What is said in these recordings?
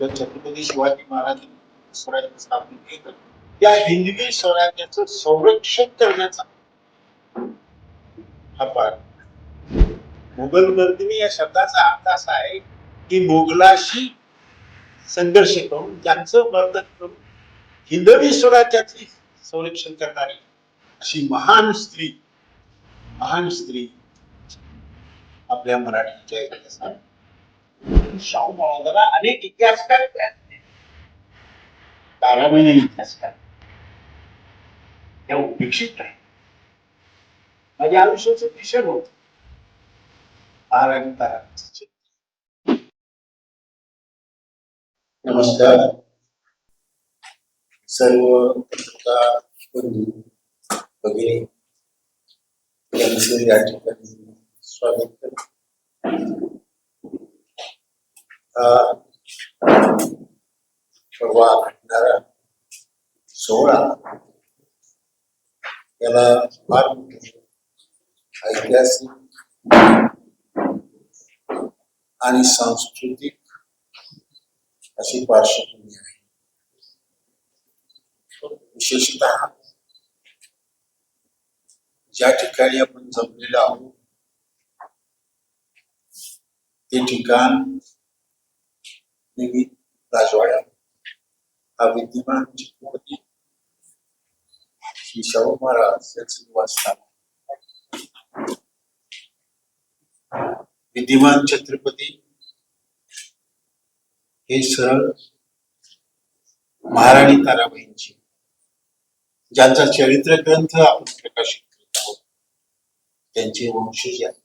तर छत्रपती शिवाजी महाराज स्वराज्य स्थापन केलं. त्या हिंदवी स्वराज्याचं संरक्षण करण्याचा हा पार मुघल मर्दिनी या शब्दाचा अर्थ असा आहे की मुघलाशी संघर्ष करून त्यांचं वर्धन करून हिंदवी स्वराज्याचे संरक्षण करणारी अशी महान स्त्री महान स्त्री आपल्या मराठीच्या इतिहासात शाहू महाराजांना अनेक इतिहासकार ताराबाई इतिहासकार. त्या उपेक्षित आहे माझ्या आयुष्याचं भीषण होत. महाराणी नमस्कार. सर्व पत्रकार बंधू वगैरे यांचं या ठिकाणी स्वागत करतो. परवा घडणारा सोहळा याला फार ऐतिहासिक आणि सांस्कृतिक अशी पार्श्वभूमी आहे. विशेषत ज्या ठिकाणी आपण जमलेलो आहोत ते ठिकाण नेहमी राजवाडा. हा विद्यमान छत्रपती श्री शाहू महाराज यांचं निवासस्थान विद्यमान छत्रपती हे सरळ महाराणी ताराबाईंची. ज्यांचा चरित्र ग्रंथ आपण प्रकाशित करत आहोत त्यांचे वंशज आहेत.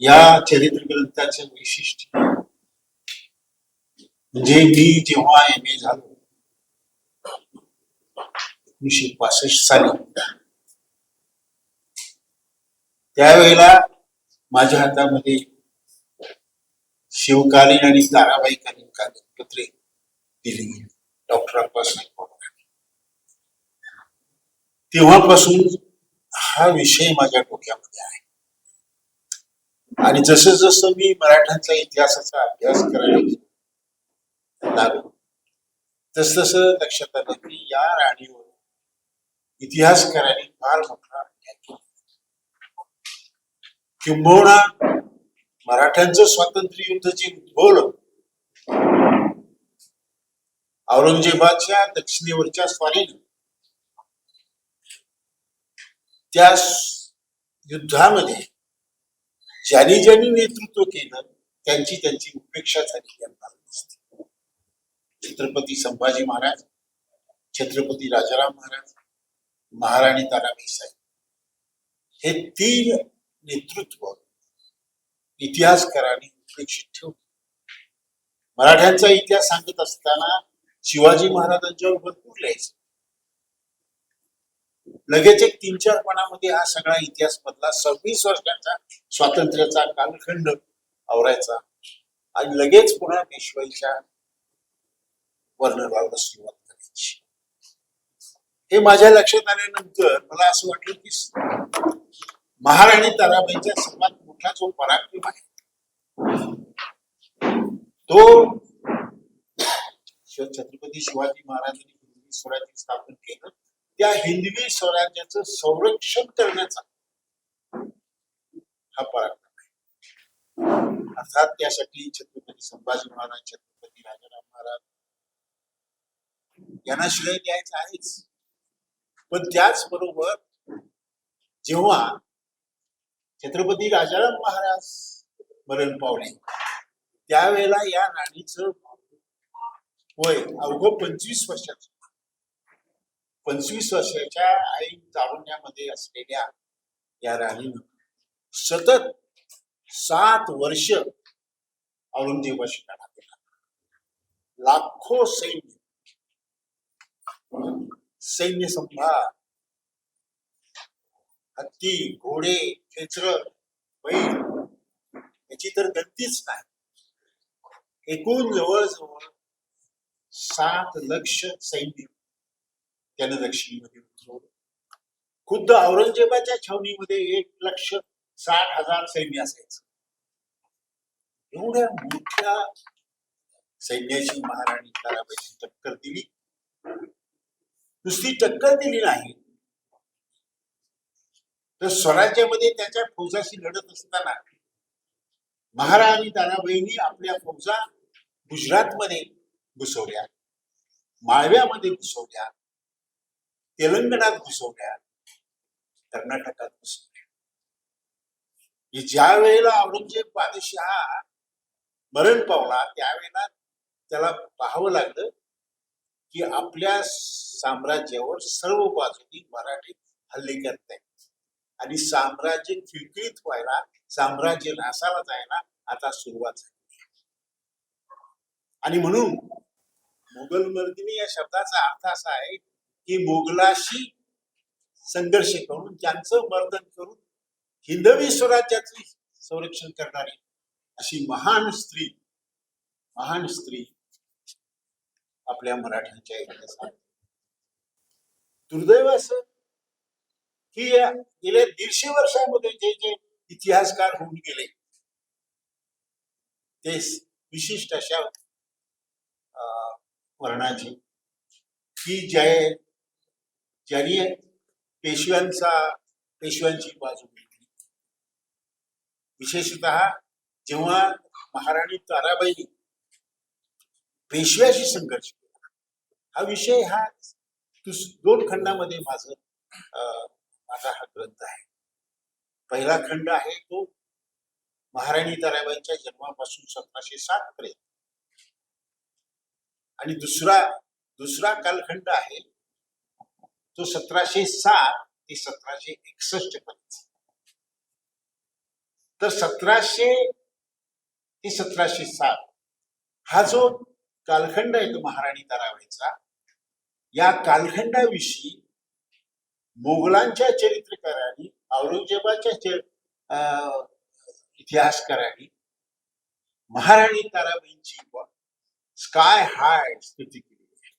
या चरित्र ग्रंथाचे वैशिष्ट्य. म्हणजे मी जेव्हा एम ए झालो एकोणीशे पासष्ट साली. त्यावेळेला माझ्या हातामध्ये शिवकालीन आणि ताराबाईकालीन कागदपत्रे दिली गेली. डॉक्टर तेव्हापासून हा विषय माझ्या डोक्यामध्ये आहे. आणि जसं जसं मी मराठ्यांचा इतिहासाचा अभ्यास करायला लागलो तस लक्षात आलं की या राणीवर इतिहासकारांनी फार मोठा किंबहुना मराठ्यांचं स्वातंत्र्य युद्ध जे उद्भवलं औरंगजेबाच्या दक्षिणेवरच्या स्वारीनं त्या युद्धामध्ये ज्यांनी ज्यांनी नेतृत्व केलं त्यांची त्यांची उपेक्षा झाली यांना दिसते छत्रपती संभाजी महाराज छत्रपती राजाराम महाराज महाराणी ताराबाई साहेब. हे तीन नेतृत्व इतिहासकारांनी उपेक्षित ठेवले. मराठ्यांचा इतिहास सांगत असताना शिवाजी महाराजांच्यावर भरपूर लिहायचं लगेच एक तीन चार पानामध्ये हा सगळा इतिहास बदला सव्वीस वर्षांचा स्वातंत्र्याचा कालखंड आवरायचा. आणि लगेच पुन्हा पेशवाईच्या वर्णनाला सुरुवात करायची. हे माझ्या लक्षात आल्यानंतर मला असं वाटलं की महाराणी ताराबाईचा सर्वात मोठा जो पराक्रम आहे तो छत्रपती शिवाजी महाराजांनी स्वराज्य स्थापन केलं. त्या हिंदवी स्वराज्याचं संरक्षण करण्याचा हा पराक्रम आहे. अर्थात त्यासाठी छत्रपती संभाजी महाराज छत्रपती राजाराम महाराज यांना श्रेय द्यायचा आहेच. पण त्याचबरोबर जेव्हा छत्रपती राजाराम महाराज मरण पावले त्यावेळेला या राणीचं वय अवघ पंचवीस वर्षाचं पंचवीस वर्षाच्या आई तारुण्यामध्ये असलेल्या या राणीनं सतत सात वर्ष औरंगजेबाशी लढा केला. लाखो सैन्य सैन्य संभार हत्ती घोडे खेचर बैल याची तर गतीच नाही. एकूण जवळजवळ सात लक्ष सैन्य त्यानं दक्षिणेमध्ये उतरवलं. खुद्द औरंगजेबाच्या छावणीमध्ये एक लक्ष साठ हजार सैन्य असायचं. एवढ्या मोठ्या सैन्याची महाराणी ताराबाईची टक्कर दिली. नुसती टक्कर दिली नाही. तर स्वराज्यामध्ये त्याच्या फौजाशी लढत असताना महाराणी ताराबाईंनी आपल्या फौजा गुजरातमध्ये घुसवल्या माळव्यामध्ये घुसवल्या तेलंगणात घुसवल्या. कर्नाटकात घुसवल्या. ज्या वेळेला औरंगजेब बादशहा मरण पावला त्यावेळेला त्याला पाहावं लागलं की आपल्या साम्राज्यावर सर्व बाजूनी मराठी हल्ले करत आणि साम्राज्य खिळखिळीत व्हायला साम्राज्य नासाला जायला आता सुरुवात झाली. आणि म्हणून मुघल मर्दिनी या शब्दाचा अर्थ असा आहे की मोगलाशी संघर्ष करून त्यांचं मर्दन करून हिंदवी स्वराज्याचे संरक्षण करणारी अशी महान स्त्री महान स्त्री आपल्या मराठ्यांच्या इतिहासात. दुर्दैव असं की गेल्या दीडशे वर्षामध्ये जे जे इतिहासकार होऊन गेले ते विशिष्ट अशा अं, वर्णाचे की ज्या ज्यांनी पेशव्यांचा पेशव्यांची बाजू घेतली. विशेषतः जेव्हा महाराणी ताराबाई पेशव्याशी संघर्ष केला हा विषय हा दोन खंडामध्ये माझ अं, माझा हा ग्रंथ आहे. पहिला खंड आहे तो महाराणी ताराबाईंच्या जन्मापासून सतराशे सात पर्यंत. आणि दुसरा दुसरा कालखंड आहे तो सतराशे सात ते सतराशे एकसष्ट पर्यंत तर सतराशे ते सतराशे सात हा जो कालखंड आहे तो महाराणी ताराबाईचा या कालखंडाविषयी मोगलांच्या चरित्रकारांनी औरंगजेबाच्या च- अं, इतिहासकारांनी महाराणी ताराबाईंची स्काय हाय स्तुती केली आहे.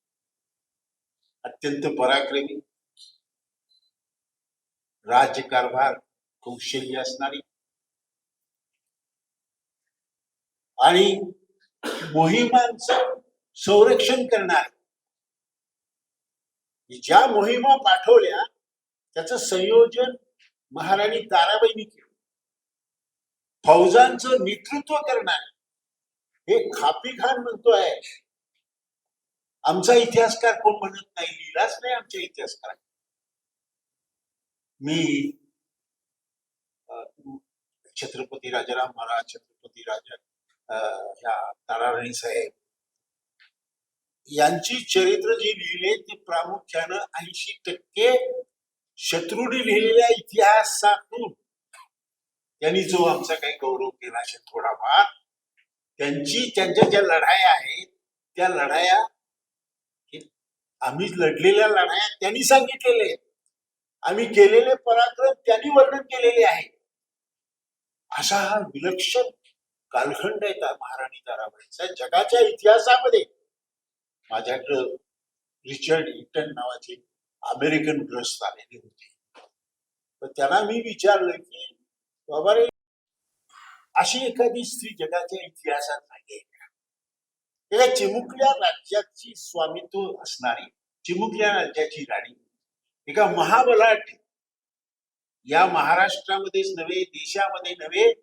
अत्यंत पराक्रमी राज्यकारभार कौशल्य असणारी. आणि मोहिमांचं संरक्षण करणार. ज्या मोहिमा पाठवल्या त्याचं संयोजन महाराणी ताराबाईंनी केलं. फौजांचं नेतृत्व करणार. हे खापी खान म्हणतोय. आमचा इतिहासकार कोण म्हणत नाही लिहिलाच नाही आमच्या इतिहासकार मी अं, छत्रपती राजाराम महाराज छत्रपती राजा अं, ह्या ताराराणी साहेब यांची चरित्र जी लिहिले ते प्रामुख्यानं ऐंशी टक्के शत्रूने लिहिलेल्या इतिहासातून. त्यांनी जो आमचा काही गौरव केला असेल थोडाफार त्यांची त्यांच्या ज्या लढाया आहेत त्या लढाया आम्ही लढलेल्या लढाया त्यांनी सांगितलेले आहेत. आम्ही केलेले पराक्रम त्यांनी वर्णन केलेले आहे. असा हा विलक्षण कालखंड आहे त्या महाराणी ताराबाईचा जगाच्या इतिहासामध्ये. माझ्याकडं रिचर्ड इटन नावाचे अमेरिकन ग्रस्त आलेले होते. तर त्यांना मी विचारलं की बाबा रे अशी एखादी स्त्री जगाच्या इतिहासात नाही एका चिमुकल्या राज्याची स्वामित्व असणारी चिमुकल्या राज्याची राणी एका महाबलाट या महाराष्ट्रामध्येच नव्हे देशामध्ये नव्हे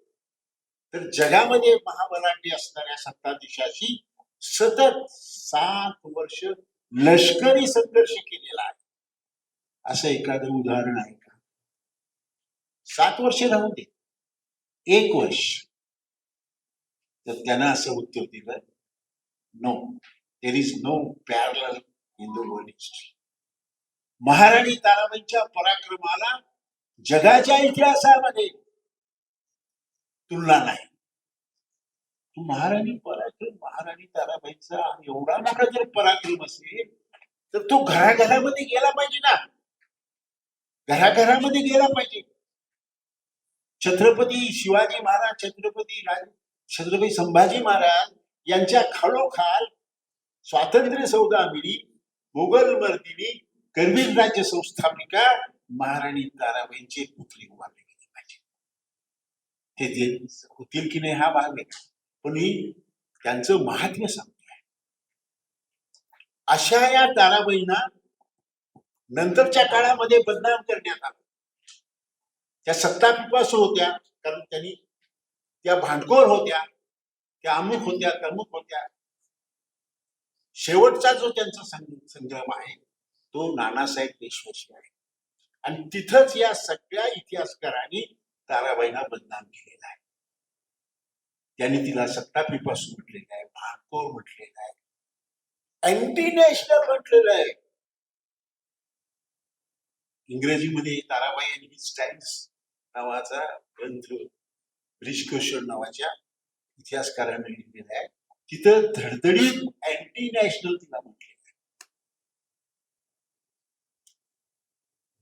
तर जगामध्ये महाबलाढ्य असणाऱ्या सत्ताधीशाशी सतत सात वर्ष लष्करी संघर्ष केलेला आहे. असं एखादं उदाहरण आहे का? सात वर्ष राहून दे. एक वर्ष. तर त्यांना असं उत्तर दिलं no there is no parallel in the world history महाराणी ताराबाईंच्या पराक्रमाला जगाच्या इतिहासामध्ये तुलना नाही. तू महाराणी पराक्रम महाराणी ताराबाईंचा एवढा मोठा जर पराक्रम असेल तर तो घराघरामध्ये गेला पाहिजे ना. घराघरामध्ये गेला पाहिजे. छत्रपती शिवाजी महाराज छत्रपती राज छत्रपती संभाजी महाराज यांच्या खालोखाल स्वातंत्र्य सौदामिनी मुघल मर्दिनी करवीर राज्य संस्थापिका महाराणी ताराबाईंची पुतळी उभारली गेले पाहिजे. ते जे होतील की नाही हा भाग आहे. पण ही त्यांचं महात्म्य सांगतोय. अशा या ताराबाईंना नंतरच्या काळामध्ये बदनाम करण्यात आलं. त्या सत्ता पिपासू होत्या कारण त्यांनी त्या भांडखोर होत्या त्या अमुक होत्या तमुक होत्या. शेवटचा जो त्यांचा संग- संग्राम आहे तो नानासाहेब देशमुख आहे. आणि तिथंच या सगळ्या इतिहासकारांनी ताराबाईंना बदनाम केलेला आहे. त्यांनी तिला सत्तापीपासून म्हटलेलं आहे भांडखोर म्हटलेलं आहे अँटी नॅशनल म्हटलेलं आहे. इंग्रजीमध्ये ताराबाई आणि हिज टाइम्स नावाचा ग्रंथ ब्रिजकोशर नावाच्या इतिहासकाराने लिहिलेला आहे. तिथं धडधडीत अँटी नॅशनल तिला म्हटलं आहे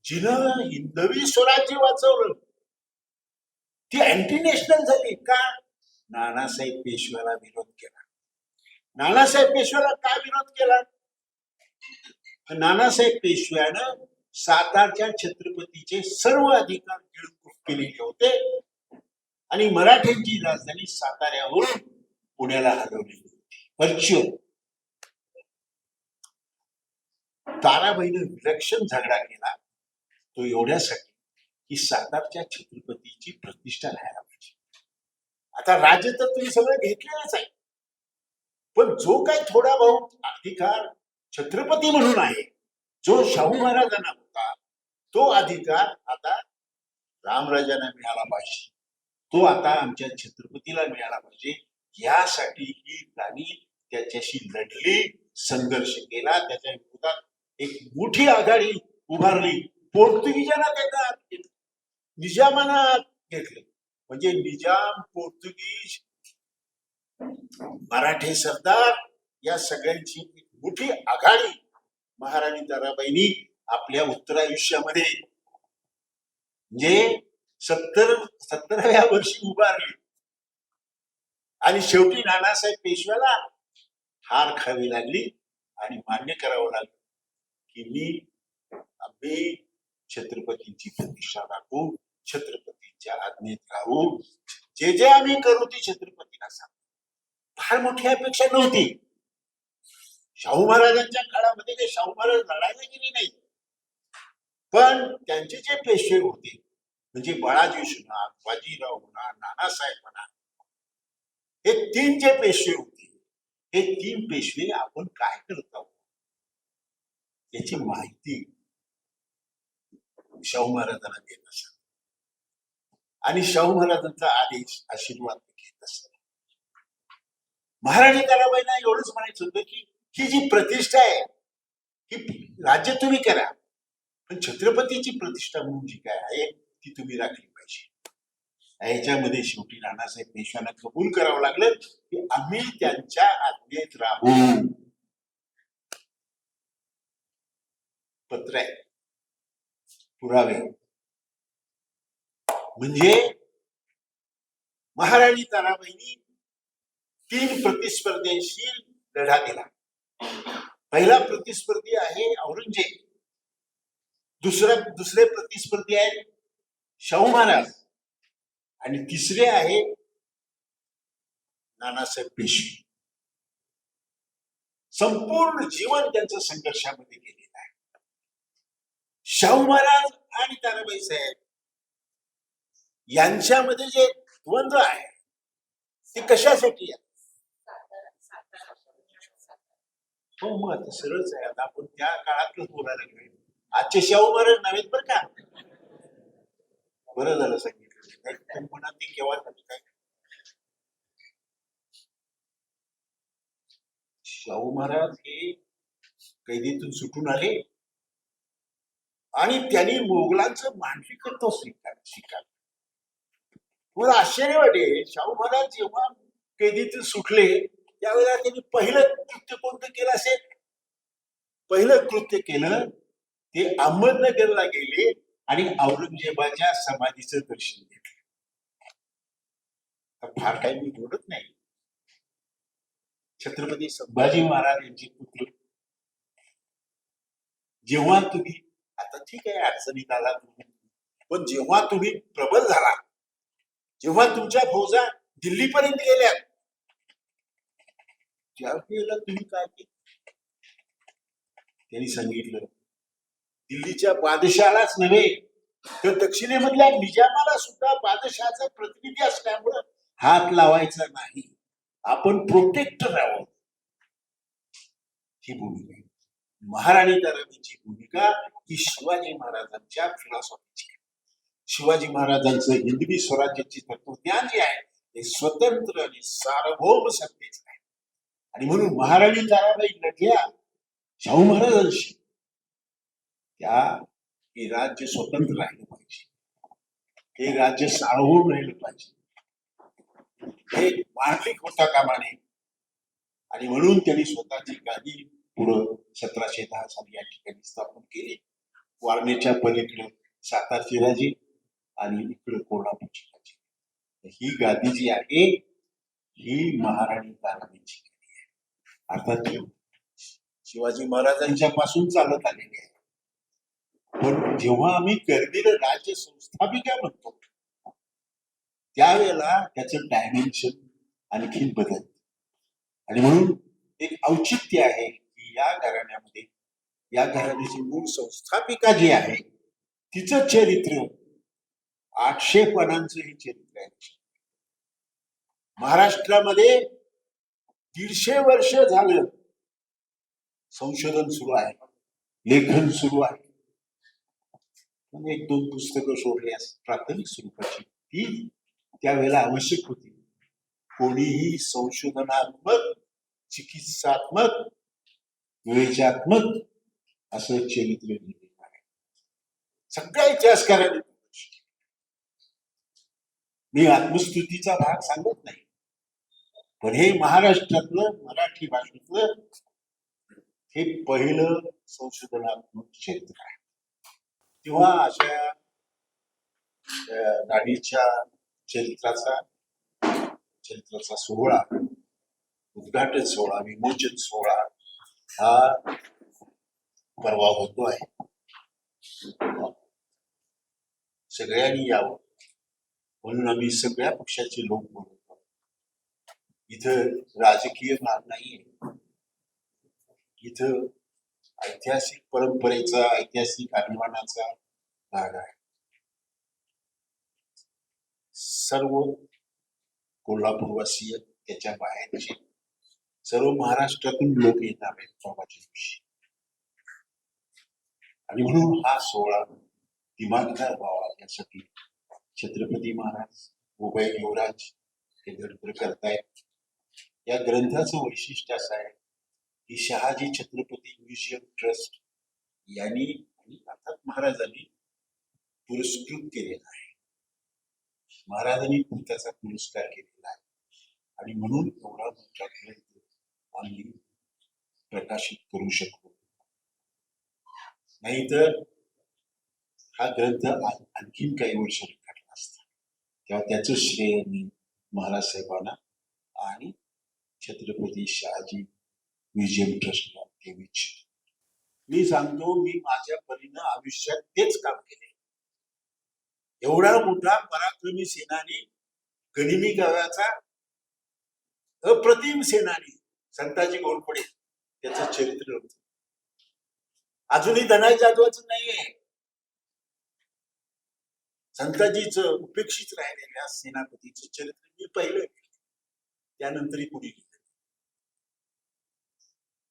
जिनं हिंदवी स्वराज्य वाचवलं ती अँटी नॅशनल झाली का? नानासाहेब पेशव्याला विरोध केला. नानासाहेब पेशव्याला का विरोध केला? नानासाहेब पेशव्यानं सातारच्या छत्रपतीचे सर्व अधिकार गिळंकृत केलेले होते आणि मराठ्यांची राजधानी साताऱ्यावरून पुण्याला हलवलेली होती. परचूर ताराबाईनं विलक्षण झगडा केला. तो एवढ्यासाठी की सातारच्या छत्रपतीची प्रतिष्ठा राहायला पाहिजे. आता राज्य तर तुम्ही सगळं घेतलेलंच आहे. पण जो काय थोडा बहुत अधिकार छत्रपती म्हणून आहे जो शाहू महाराजांना होता तो अधिकार आता रामराजांना मिळाला पाहिजे. तो आता आमच्या छत्रपतीला मिळाला पाहिजे. यासाठी ही त्यांनी त्याच्याशी लढली संघर्ष केला त्याच्या विरोधात एक मोठी आघाडी उभारली. पोर्तुगीजांना त्याचा हात घेतला निजामाना हात घेतले. म्हणजे निजाम पोर्तुगीज मराठे सरदार या सगळ्यांची एक मोठी आघाडी महाराणी ताराबाईंनी आपल्या उत्तर आयुष्यामध्ये म्हणजे सत्तर सत्तराव्या वर्षी उभारली. आणि शेवटी नानासाहेब पेशव्याला हार खावी लागली आणि मान्य करावं लागलं की मी आम्ही छत्रपतींची प्रतिष्ठा राखू छत्रपतींच्या आज्ञेत राहू जे जे आम्ही करू ते छत्रपतीला सांगू. फार मोठी अपेक्षा नव्हती. शाहू महाराजांच्या काळामध्ये ते शाहू महाराज लढायला गेले नाही. पण त्यांचे जे पेशवे होते म्हणजे बाळाजी म्हणा बाजीराव म्हणा नानासाहेब म्हणा हे तीन जे पेशवे होते हे तीन पेशवे आपण काय करत आहोत? याची माहिती शाहू महाराजांना देत असत आणि शाहू महाराजांचा आदेश आशीर्वाद घेत असत महाराणी ताराबाईंना एवढंच म्हणायचं होतं की ही जी प्रतिष्ठा आहे ही राज्य तुम्ही करा पण छत्रपतीची प्रतिष्ठा म्हणून जी काय आहे ती तुम्ही राखली पाहिजे. याच्यामध्ये शेवटी नानासाहेब पेशव्यांना कबूल करावं लागलं की आम्ही त्यांच्या आज्ञेत राहू. पत्र आहे. पुरावे. म्हणजे महाराणी ताराबाईंनी तीन प्रतिस्पर्ध्यांशी लढा दिला पहिला प्रतिस्पर्धी आहे औरंगजेब. दुसरा दुसरे प्रतिस्पर्धी आहेत शाहू महाराज. आणि तिसरे आहे नानासाहेब पेशवे. संपूर्ण जीवन त्यांचं संघर्षामध्ये गेले. शाहू महाराज आणि ताराबाई साहेब यांच्यामध्ये जे द्वंद्व आहे ते कशासाठी आहे? हो मग आता सरळच आहे. आता आपण त्या काळातलंच बोलायला लागलोय. आजचे शाहू महाराज नव्हेत बरं का? बरं झालं सांगितलं. नाही म्हणा ते केव्हा झालं काय? शाहू महाराज हे कैदीतून सुटून आले. आणि त्यांनी मोगलांचं मानसिकत्व स्वीकार स्वीकार मला आश्चर्य वाटे शाहू महाराज जेव्हा कैदीतून सुटले त्यावेळेला त्यांनी पहिलं कृत्य कोणतं केलं असेल? पहिलं कृत्य केलं ते अहमदनगरला गेले आणि औरंगजेबाच्या समाधीचं दर्शन घेतलं. तर फार काही मी बोलत नाही. छत्रपती संभाजी महाराज यांचे पुत्र जेव्हा तुम्ही आता ठीक आहे अडचणीत आला तुम्ही. पण जेव्हा तुम्ही प्रबल झाला जेव्हा तुमच्या फौजा दिल्लीपर्यंत गेल्या त्यावेळेला तुम्ही काय केलं? त्यांनी सांगितलं दिल्लीच्या बादशालाच नव्हे तर दक्षिणेमधल्या निजामाला सुद्धा बादशहाचा प्रतिनिधी असल्यामुळं हात लावायचा नाही. आपण प्रोटेक्टर आहोत. ही भूमिका महाराणी ताराणीची भूमिका ही शिवाजी महाराजांच्या फिलॉसॉफीची शिवाजी महाराजांचं हिंदवी स्वराज्याची तत्वज्ञान जे आहे हे स्वतंत्र आणि सार्वभौम सत्तेच आहे. आणि म्हणून महाराणी ताराबाई लढल्या शाहू महाराजांशी त्या हे राज्य स्वतंत्र राहिलं पाहिजे. हे राज्य सार्वभौम राहिलं पाहिजे. हे मांडलिक होता कामाने? आणि म्हणून त्यांनी स्वतःची गादी पुढं सतराशे दहा साली या ठिकाणी स्थापन केली. वारणेच्या पलीकडे सातारची राजी आणि इकडे कोल्हापूरची राजी ही गादी जी आहे ही महाराणी ताराबाईंची गादी आहे. अर्थात ती शिवाजी महाराजांच्या पासून चालत आलेली आहे. पण जेव्हा आम्ही गर्दीला राज्य संस्थापिका म्हणतो त्यावेळेला त्याचं डायमेन्शन आणखीन बदलत. आणि म्हणून एक औचित्य आहे या घराण्यामध्ये या घराण्याची मूळ संस्थापिका जी आहे तिचं चरित्र आठशे पणांचं हे चरित्र आहे. महाराष्ट्रामध्ये दीडशे वर्ष झालं संशोधन सुरू आहे लेखन सुरू आहे. पण एक दोन पुस्तकं सोडल्यास प्राथमिक स्वरूपाची ती त्यावेळेला आवश्यक होती. कोणीही संशोधनात्मक चिकित्सात्मक विवेचात्मक असं चरित्र लिहिलेलं आहे. सगळ्या इतिहासकारांनी मी आत्मस्तुतीचा भाग सांगत नाही. पण हे महाराष्ट्रातलं मराठी भाषेतलं हे पहिलं संशोधनात्मक क्षेत्र आहे. तेव्हा अशा अं, चरित्राचा चरित्राचा सोहळा उद्घाटन सोहळा विमोचन सोहळा हा परवा होतो आहे सगळ्यांनी यावं. म्हणून आम्ही सगळ्या पक्षाचे लोक बोलतो इथं राजकीय भाग नाहीये. इथं ऐतिहासिक परंपरेचा ऐतिहासिक अभिमानाचा भाग आहे. सर्व कोल्हापूरवासीय त्याच्या बाहेरचे. सर्व महाराष्ट्रातून लोक येणार आहेत दिवशी. आणि म्हणून हा सोहळा दिमागदार व्हावा यासाठी छत्रपती महाराज उभय युवराज हे धडपड करतायत. या ग्रंथाचं वैशिष्ट्य असं आहे की शहाजी छत्रपती म्युझियम ट्रस्ट यांनी आणि अर्थात महाराजांनी पुरस्कृत केलेला आहे. महाराजांनी पण त्याचा पुरस्कार केलेला आहे. आणि म्हणून एवढा मोठा ग्रंथ आम्ही प्रकाशित करू शकतो नाहीतर हा ग्रंथ आणखीन काही वर्ष रेखाटला असता. तेव्हा त्याचं श्रेय मी महाराज साहेबांना आणि छत्रपती शहाजी म्युझियम ट्रस्टला देऊ इच्छितो. मी सांगतो मी माझ्या परीनं आयुष्यात तेच काम केले एवढा मोठा पराक्रमी सेनानी गनिमी गावाचा अप्रतिम सेनानी संताजी गोडपुडे त्याचं चरित्र होत. अजूनही धनाय जाधवाच नाहीये. संताजीच उपेक्षित राहिलेल्या सेनापतीचं चरित्र मी पाहिलं त्यानंतरही कुणी गेलं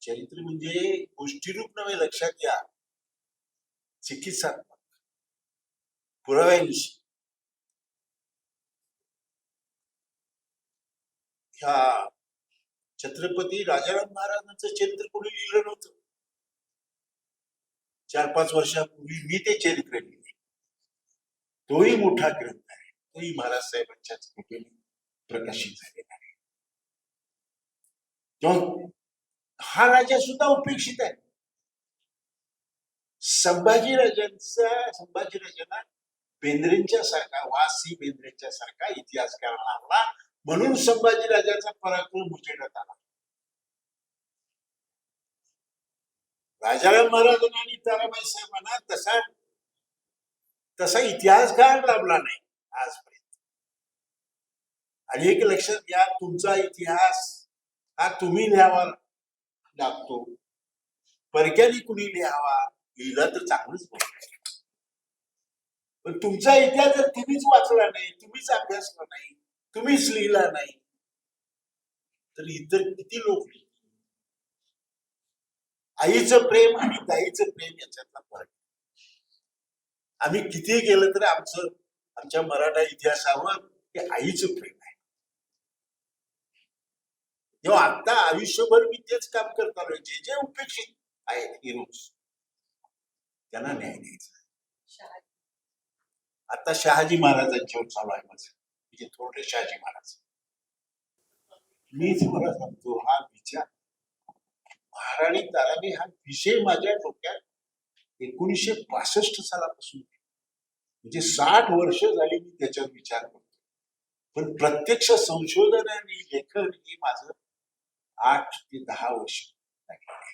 चरित्र म्हणजे गोष्टीरूप नव्हे लक्षात घ्या. चिकित्सात्मक. पुराव्यांशी ह्या छत्रपती राजाराम महाराजांचं चरित्र कोणी लिहिलं नव्हतं. चार पाच वर्षापूर्वी मी ते चरित्र लिहिले. तोही मोठा ग्रंथ आहे. तोही महाराज साहेबांच्याच कृपेने प्रकाशित झालेला आहे. तेव्हा हा राजा सुद्धा उपेक्षित आहे. संभाजी राजांचा संभाजी राजांना बेंद्रेंच्या सारखा वासी बेंद्रेंच्या सारखा इतिहासकार लागला म्हणून संभाजी राजाचा पराक्रम उजेडत आला. राजाराम महाराजांना आणि ताराबाई साहेबांना तसा तसा इतिहासकार लाभला नाही आजपर्यंत. आणि एक लक्षात घ्या तुमचा इतिहास हा तुम्ही लिहावा लागतो. परक्याने कुणी लिहावा लिहिला तर चांगलंच पण तुमचा इतिहास जर तुम्हीच वाचला नाही तुम्हीच अभ्यासला नाही तुम्हीच लिहिला नाही. तर इतर किती लोक? आईचं प्रेम आणि ताईचं प्रेम याच्यातला फरक. आम्ही किती केलं तर आमचं आमच्या मराठा इतिहासावर हे आईचं प्रेम आहे. तेव्हा आता आयुष्यभर मी तेच काम करत आलोय. जे जे उपेक्षित आहेत हिरोज त्यांना न्याय द्यायचा आता शहाजी महाराजांच्यावर चालू आहे माझं. म्हणजे थोडे शहाजी महाराज. मी तुम्हाला सांगतो हा विचार. महाराणी ताराणी हा विषय माझ्या डोक्यात एकोणीसशे पासष्ट सालापासून म्हणजे साठ वर्ष झाली मी त्याच्यावर विचार करतो पण प्रत्यक्ष संशोधन आणि लेखन हे माझं आठ ते दहा वर्ष लागलेलं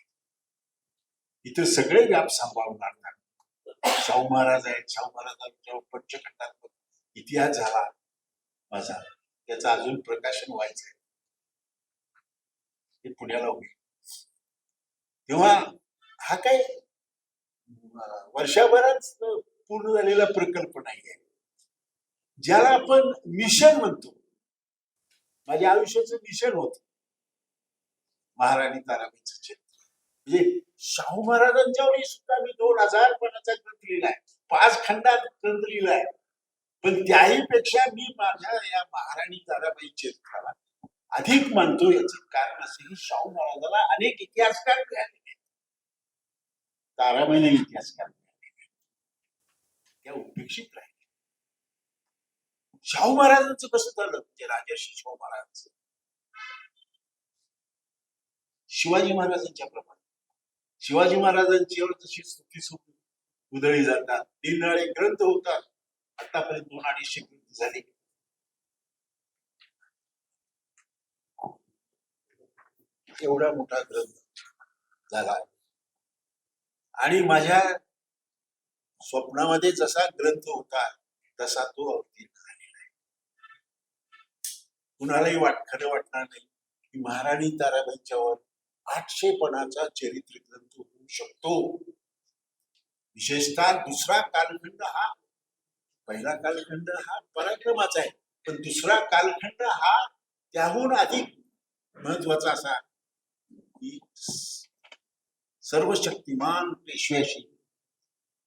इथं सगळे व्याप सांभाळून आणतात. शाहू महाराज आहेत शाहू महाराजांच्या पंचखंडात इतिहास झाला. माझा. त्याचं अजून प्रकाशन व्हायचंय. हे पुण्याला होईल तेव्हा हा काय वर्षभरात पूर्ण झालेला प्रकल्प नाही आहे ज्याला आपण मिशन म्हणतो. माझ्या आयुष्याचं मिशन होत. महाराणी ताराबाईचं क्षेत्र. म्हणजे शाहू महाराजांच्यावरही सुद्धा मी दोन हजार पानाचा ग्रंथ लिहिलाय पाच खंडात ग्रंथ लिहिलाय पण त्याही पेक्षा मी माझ्या या महाराणी ताराबाई चरित्राला अधिक मानतो याचं कारण असं की शाहू महाराजाला अनेक इतिहासकार मिळाले ताराबाईने इतिहासकार मिळाले त्या उपेक्षित राहिले. शाहू महाराजांचं कसं झालं? म्हणजे राजर्षी शाहू महाराजांचं. शिवाजी महाराजांच्या प्रमाणे. शिवाजी महाराजांच्यावर जशी स्तुती सुरू उधळी जातात निनाळे ग्रंथ होतात. आतापर्यंत दोन अडीचशे ग्रंथ झाली. एवढा मोठा ग्रंथ झाला. आणि माझ्या स्वप्नामध्ये जसा ग्रंथ होता तसा तो अवतीर्ण झालेला आहे. कुणालाही वाट खरं वाटणार नाही की महाराणी ताराबाईंच्यावर आठशे पणाचा चरित्र ग्रंथ होऊ शकतो. विशेषतः दुसरा कालखंड हा पहिला कालखंड हा पराक्रमाचा आहे. पण दुसरा कालखंड हा त्याहून अधिक महत्त्वाचा असा की सर्व शक्तिमान पेशव्याशी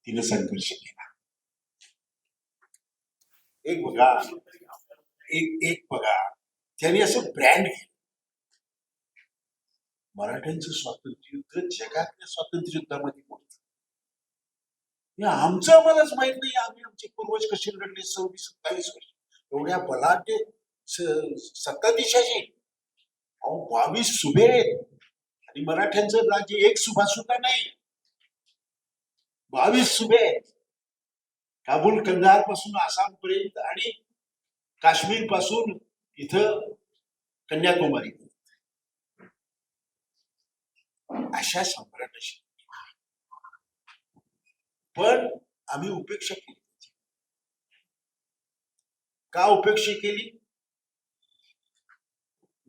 तिने संघर्ष केला. एक बघा एक एक बघा त्यांनी असं ब्रँड केलं. मराठ्यांचं स्वातंत्र्य युद्ध जगातल्या स्वातंत्र्य युद्धामध्ये मोठं आमचं आम्हालाच माहीत नाही आम्ही आमचे पूर्वज कसे लढले सव्वीस सत्तावीस वर्ष. एवढ्या बलाढ्य सत्ताधीशाची अहो बावीस सुभे आहेत. आणि मराठ्यांचं राज्य एक सुभा सुद्धा नाही. बावीस सुभे आहेत. काबूल कंदारपासून आसाम पर्यंत आणि काश्मीरपासून इथं कन्याकुमारी. अशा सम्राटाशी. पण आम्ही उपेक्षा केली त्याची. का उपेक्षा केली?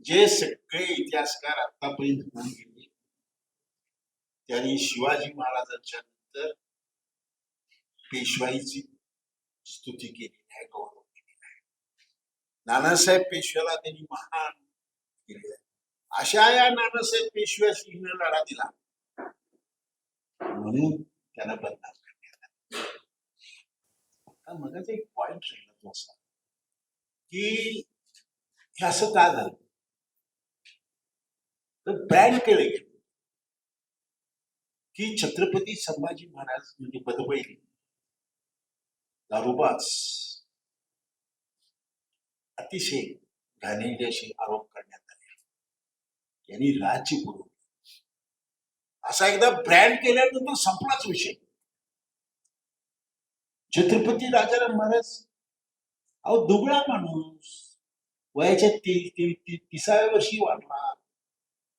जे सगळे इतिहासकार आतापर्यंत होऊन गेले त्यांनी शिवाजी महाराजांच्या नंतर पेशवाईची स्तुती केली आहे गौरव केलेला आहे नानासाहेब पेशव्याला त्यांनी महान केले आहे. अशा या नानासाहेब पेशव्या सिंहने लढा दिला. म्हणून त्यांना बदनाम मगाचा एक पॉइंट राहिला तो असा की हे असं का झालं? तर ब्रँड केलं की छत्रपती संभाजी महाराज म्हणजे बदबैली दारुबाज अतिशय घाणेरडे असे आरोप करण्यात आले. यांनी राज्य पुरवले असा एकदा ब्रँड केल्यानंतर संपलाच विषय. छत्रपती राजाराम महाराज अहो दुबळा माणूस. वयाच्या तिसाव्या वर्षी वाढला.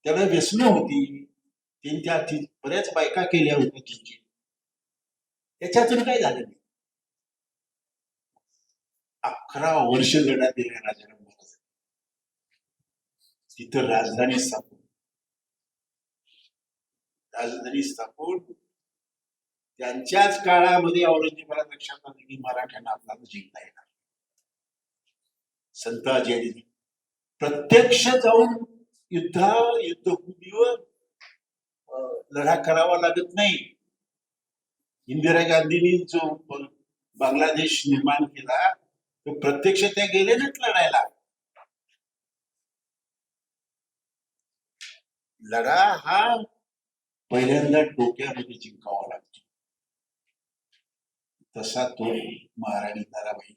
त्याला व्यसन होती. त्यांच्या त्या बऱ्याच बायका केल्या होत्या त्यांची. त्याच्यातून काय झालं नाही. अकरा वर्ष लढा दिल्या राजाराम महाराज. तिथं राजधानी स्थापून. राजधानी स्थापून त्यांच्याच काळामध्ये औरंगजेबाला लक्षात आलं की मराठ्यांना आपल्याला जिंकता येणार. संत अजय प्रत्यक्ष जाऊन युद्ध युद्धभूमीवर अं, लढा करावा लागत नाही. इंदिरा गांधींनी जो बांगलादेश निर्माण केला तो प्रत्यक्ष त्या गेले नाहीत लढायला. लढा हा पहिल्यांदा डोक्यामध्ये जिंकावा लागतो. तसा तो महाराणी ताराबाई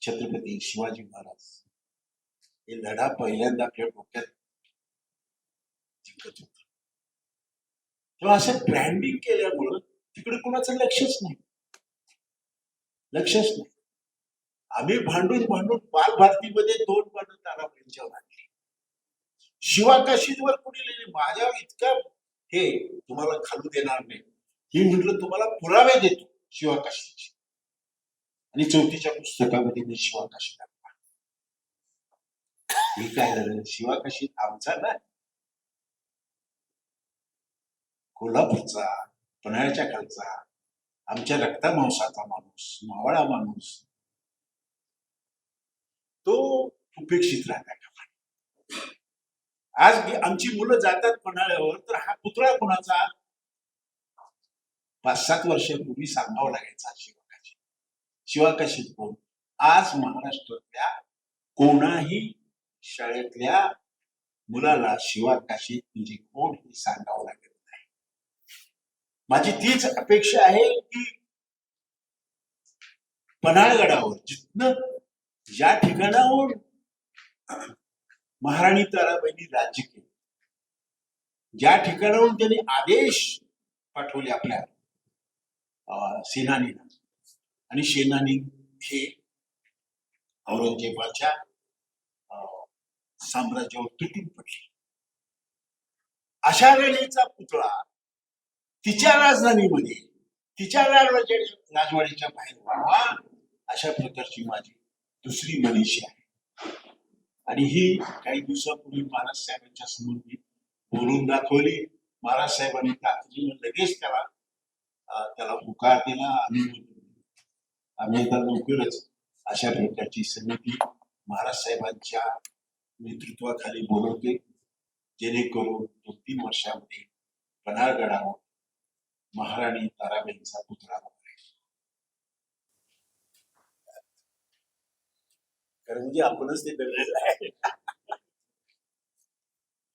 छत्रपती शिवाजी महाराज हे लढा पहिल्यांदा आपल्या डोक्यात जिंकत होत. तेव्हा असं ब्रँडिंग केल्यामुळं तिकडे कोणाचं लक्षच नाही. लक्षच नाही. आम्ही भांडून भांडून बाल भारतीमध्ये दोन पानं ताराबाईंच्या आणली. शिवाकाशीवर कुणी लिहिले माझ्या इतका हे तुम्हाला खालू देणार नाही. ही म्हटलं तुम्हाला पुरावे देतो. शिवाकाशीचे आणि चौथीच्या पुस्तकामध्ये मी शिवाकाशी दाखवा हे काय झालं? शिवाकाशी आमचा ना कोल्हापूरचा पन्हाळ्याच्या खालचा आमच्या रक्ता रक्तामांसाचा माणूस मावळा माणूस तो उपेक्षित राहता का? आज आमची मुलं जातात पन्हाळ्यावर तर हा पुतळा कोणाचा? पाच सात वर्षापूर्वी सांगावं लागायचा शिवाकाशी शिवाकाशीत कोण? आज महाराष्ट्रातल्या कोणाही शाळेतल्या मुलाला शिवाकाशी म्हणजे कोण हे सांगावं लागत नाही. माझी तीच अपेक्षा आहे की पन्हाळगडावर जिथनं ज्या ठिकाणाहून महाराणी ताराबाईंनी राज्य केलं ज्या ठिकाणाहून त्यांनी आदेश पाठवले आपल्या सेनानीला आणि सेनानी हे औरंगजेबाच्या अं, साम्राज्यावर तुटून पडले. अशा वेळेचा पुतळा तिच्या राजधानीमध्ये तिच्या राजवाड्याच्या बाहेर व्हावा अशा प्रकारची माझी दुसरी मनीषी आहे. आणि ही काही दिवसापूर्वी महाराज साहेबांच्या समोर मी बोलून दाखवली. महाराज साहेबांनी तातडीनं लगेच त्याला त्याला पुकार दिला आणि आम्ही तर लवकरच अशा प्रकारची समिती महाराज साहेबांच्या नेतृत्वाखाली बोलवते जेणेकरून दोन तीन वर्षामध्ये पन्हाळगडावर महाराणी ताराबाईंचा पुतळा कारण म्हणजे आपणच ते आहे.